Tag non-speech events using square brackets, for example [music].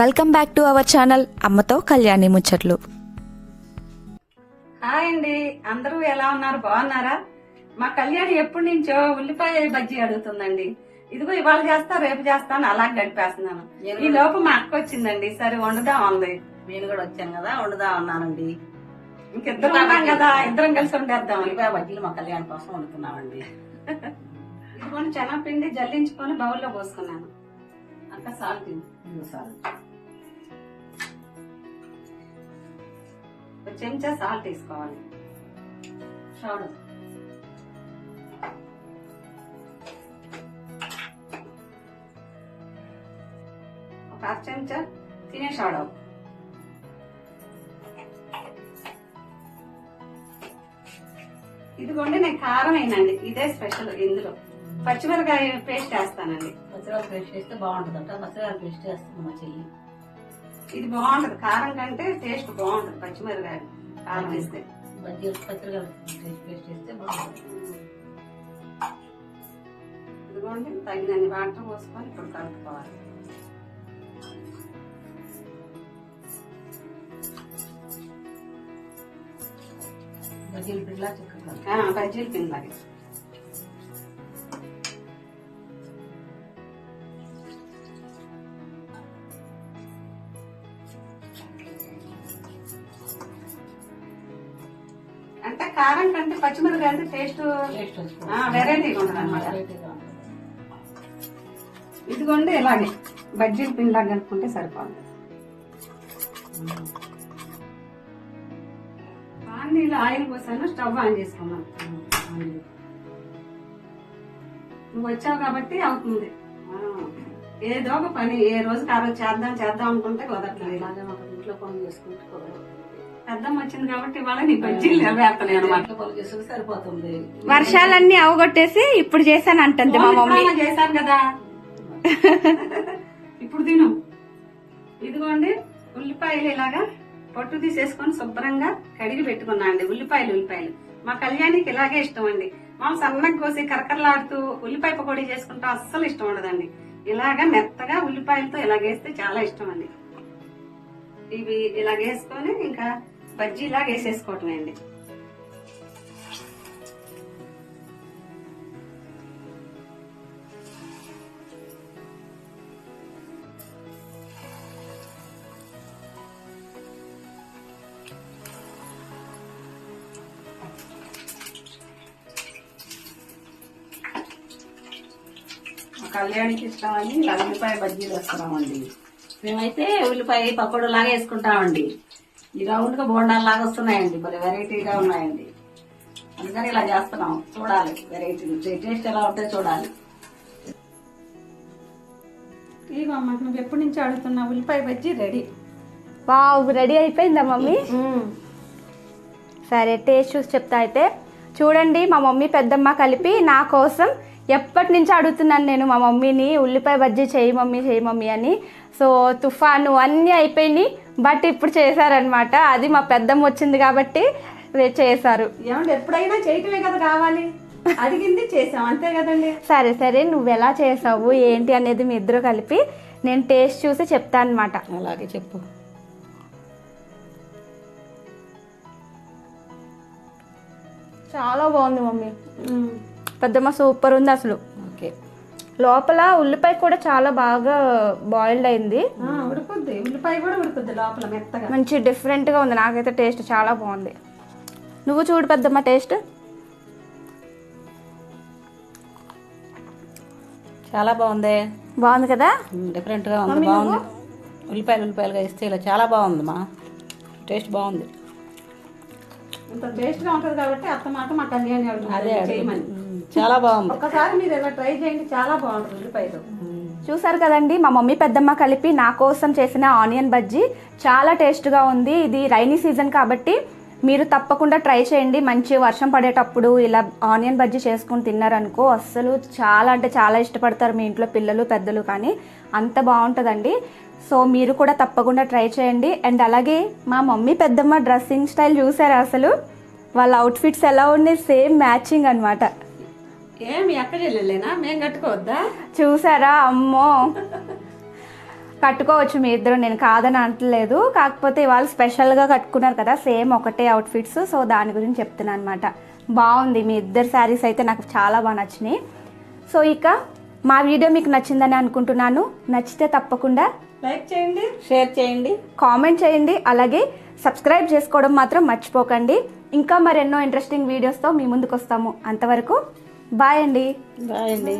Welcome back to our channel అమ్మతో కళ్యాణి ముచ్చట్లు. Hi అండి అందరూ ఎలా ఉన్నారు? బాగున్నారా? మా కళ్యాణి ఎప్పటి నుంచో ఉల్లిపాయ బజ్జీ అడుగుతుందండి. ఇదిగో ఇవాళ చేస్తా రేపు చేస్తా అని అలా గడిపేస్తున్నాను. ఈ లోపు మా అక్క వచ్చిందండి. సరే వండుదాం అంది. నేను కూడా వచ్చాను కదా వండుదా ఉన్నానండి ఇంకిద్దరం ఉన్నాం కదా ఇద్దరం కలిసి వండేద్దాం. ఉల్లిపాయ బజ్జీలు మా కళ్యాణ్ కోసం వండుతున్నామండి. ఇదిగోని శనగపిండి జల్లించుకొని బౌల్లో పోసుకున్నాను. అక్క సాల్ట్ ఒక చెంచా సాల్ట్ తీసుకోవాలి చూడు ఒక అర చెంచా తినే షాడో. ఇదిగోండి నేను కారం అయినండి ఇదే స్పెషల్ ఇందులో. పచ్చిమిరకాయ పేస్ట్ వేస్తానండి పచ్చిరాలు పేస్ట్ చేస్తే బాగుంటుందంట. పచ్చిరాలు పేస్ట్ చేస్తుంది మా చెల్లి. ఇది బాగుంటది. కారం కంటే టేస్ట్ బాగుంటది పచ్చిమిరకాయ కారం వేస్తే. పచ్చిరాలు పేస్ట్ చేస్తే బాగుంటుంది. ఇదిగోండి తగినన్ని వాటర్ పోసుకొని ఇప్పుడు కలుపుకోవాలి. బజ్జీలు పిల్ల చిక్కగా బజ్జీలు పిండిలాగే. కారం కంటే పచ్చిమిరకాయ అంటే టేస్ట్ వెరైటీగా ఉంటుంది అనమాట ఇదిగోండి ఇలాగే బజ్జీల పిండిలాగా కలుపుకుంటే సరిపోతుంది. నీళ్ళు ఆయిల్ పోసాను స్టవ్ ఆన్ చేసుకున్నాను నువ్వు వచ్చావు కాబట్టి అవుతుంది. ఏదో ఒక పని ఏ రోజు చేద్దాం చేద్దాం అనుకుంటే కుదరట్లేదు. ఇలాగే మాకు ఇంట్లో పనులు చేసుకుంటే పెద్దమ్మ వచ్చింది కాబట్టి ఇవాళ నీ బజ్జీలు అనమాట సరిపోతుంది. వర్షాలన్నీ అవగొట్టేసి ఇప్పుడు చేశాను అంటుంది మా మమ్మీ. చేశాను కదా. [laughs] ఇప్పుడు తిను. ఇదిగోండి ఉల్లిపాయలు ఇలాగా పొట్టు తీసేసుకొని శుభ్రంగా కడిగి పెట్టుకున్నా అండి ఉల్లిపాయలు ఉల్లిపాయలు. మా కళ్యాణికి ఇలాగే ఇష్టం అండి. మా సన్నగా కోసి కరకరలాడుతూ ఉల్లిపాయ పకోడీ చేసుకుంటా అస్సలు ఇష్టం ఉండదండి. ఇలాగా మెత్తగా ఉల్లిపాయలతో ఇలాగేస్తే చాలా ఇష్టం అండి. ఇవి ఇలాగేసుకొని ఇంకా బజ్జీలాగా వేసేసుకోవటమే అండి కళ్యాణికి ఇష్టం ఉల్లిపాయ బజ్జీలు వేస్తున్నామండి. మేమైతే ఉల్లిపాయ పకోడలాగా వేసుకుంటామండి. ఈ రౌండ్గా బోండాలు లాగా వస్తున్నాయండి. మరి వెరైటీగా ఉన్నాయండి. అందుకని ఇలా చేస్తున్నాం. చూడాలి వెరైటీ. టేస్ట్ ఎలా ఉంటే చూడాలి. ఇదిగో అమ్మ నువ్వు ఎప్పటి నుంచి అడుగుతున్నా ఉల్లిపాయ బజ్జీ రెడీ. వావ్ రెడీ అయిపోయిందా మమ్మీ? సరే టేస్ట్ చూసి చెప్తా అయితే. చూడండి మా మమ్మీ పెద్దమ్మ కలిపి నా కోసం ఎప్పటి నుంచి అడుగుతున్నాను నేను మా మమ్మీని ఉల్లిపాయ బజ్జీ చేయి మమ్మీ చేయి మమ్మీ అని. సో తుఫాను అన్నీ అయిపోయినాయి. బట్ ఇప్పుడు చేశారనమాట అది మా పెద్దమ్మ వచ్చింది కాబట్టి చేశారు. ఏమంటే ఎప్పుడైనా చేయటమే కదా కావాలి? అడిగింది చేసాం అంతే కదండి. సరే సరే నువ్వు ఎలా చేసావు ఏంటి అనేది మీ ఇద్దరు కలిపి నేను టేస్ట్ చూసి చెప్తాను అనమాట అలాగే చెప్పు. చాలా బాగుంది మమ్మీ. పెద్దమ్మ సూపర్ ఉంది అసలు. లోపల ఉల్లిపాయ కూడా చాలా బాగా బాయిల్డ్ అయింది. ఉడుకుద్ది ఉల్లిపాయ కూడా ఉడుకుద్ది లోపల మెత్తగా. మంచి డిఫరెంట్గా ఉంది. నాకైతే టేస్ట్ చాలా బాగుంది. నువ్వు చూడు పెద్దమ్మ టేస్ట్ చాలా బాగుంది. బాగుంది కదా? డిఫరెంట్గా ఉంది. బాగుంది. ఉల్లిపాయలు ఉల్లిపాయలుగా ఇస్తే ఇలా చాలా బాగుంది మా. టేస్ట్ బాగుంది. ఇంత ఉంటది కాబట్టి అత్త మాట మా కళ్యాణి అదే చాలా బాగుంది. ఒక్కసారి మీరు ఇలా ట్రై చేయండి చాలా బాగుంటుంది ఉల్లిపాయలు చూసారు కదండి మా మమ్మీ పెద్దమ్మ కలిపి నా కోసం చేసిన ఆనియన్ బజ్జీ చాలా టేస్ట్గా ఉంది. ఇది రైనీ సీజన్ కాబట్టి మీరు తప్పకుండా ట్రై చేయండి. మంచి వర్షం పడేటప్పుడు ఇలా ఆనియన్ బజ్జీ చేసుకుని తిన్నారనుకో అస్సలు చాలా అంటే చాలా ఇష్టపడతారు మీ ఇంట్లో పిల్లలు పెద్దలు కానీ. అంత బాగుంటుందండి. సో మీరు కూడా తప్పకుండా ట్రై చేయండి. అండ్ అలాగే మా మమ్మీ పెద్దమ్మ డ్రెస్సింగ్ స్టైల్ చూసారా అసలు? వాళ్ళ అవుట్ఫిట్స్ ఎలా ఉన్నాయి? సేమ్ మ్యాచింగ్ అన్నమాట. ఏమి ఎక్కడ వెళ్ళలేనా? మేము కట్టుకోవద్దా? చూసారా? అమ్మో. కట్టుకోవచ్చు మీ ఇద్దరు నేను కాదని అంటలేదు కాకపోతే ఇవాళ స్పెషల్గా కట్టుకున్నారు కదా సేమ్ ఒకటే అవుట్ఫిట్స్ సో దాని గురించి చెప్తున్నాను అనమాట బాగుంది మీ ఇద్దరు శారీస్ అయితే నాకు చాలా బాగా నచ్చినాయి. సో ఇక మా వీడియో మీకు నచ్చిందని అనుకుంటున్నాను. నచ్చితే తప్పకుండా లైక్ చేయండి షేర్ చేయండి కామెంట్ చేయండి అలాగే సబ్స్క్రైబ్ చేసుకోవడం మాత్రం మర్చిపోకండి. ఇంకా మరెన్నో ఇంట్రెస్టింగ్ వీడియోస్తో మీ ముందుకు వస్తాము అంతవరకు బాయ్ అండి. బాయ్ అండి.